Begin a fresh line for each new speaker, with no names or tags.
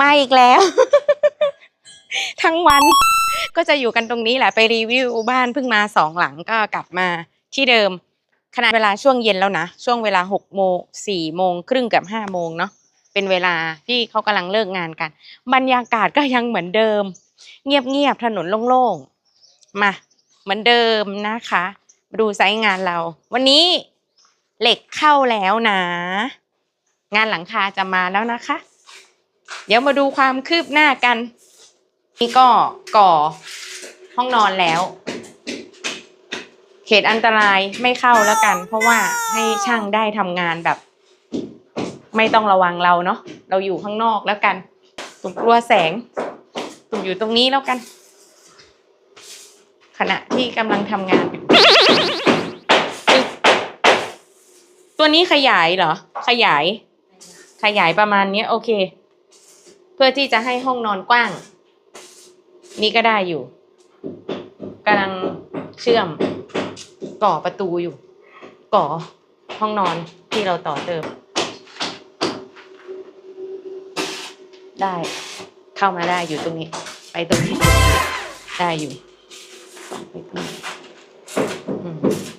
มาอีกแล้ว ทั้งวันก็จะอยู่กันตรงนี้แหละไปรีวิวบ้านเพิ่งมาสองหลังก็กลับมาที่เดิมขณะเวลาช่วงเย็นแล้วนะ ช่วงเวลาหกโมงสี่โมงครึ่งกับห้าโมงเนาะเป็นเวลาที่เขากำลังเลิกงานกัน บรรยากาศก็ยังเหมือนเดิม เงียบๆถนนโล่งๆมาเหมือนเดิมนะคะมาดูไซต์งานเรา วันนี้เหล็กเข้าแล้วนะ งานหลังคาจะมาแล้วนะคะ เดี๋ยวมาดูความคืบหน้ากัน นี่ก็ก่อห้องนอนแล้ว เขตอันตรายไม่เข้าแล้วกัน เพราะว่าให้ช่างได้ทำงานแบบ ไม่ต้องระวังเราเนาะเราอยู่ข้างนอกแล้วกัน ตุ่มกลัวแสง ตุ่มอยู่ตรงนี้แล้วกัน ขณะที่กำลังทำงาน ตัวนี้ขยายเหรอ ขยาย ขยายประมาณนี้โอเค พื่อที่จะให้ห้องนอนกว้าง นี่ก็ได้อยู่กำลังเชื่อมก่อประตูอยู่ ก่อห้องนอนที่เราต่อเติม ได้เข้ามาได้อยู่ตรงนี้ ไปตรงนี้ได้อยู่ไปตรงนี้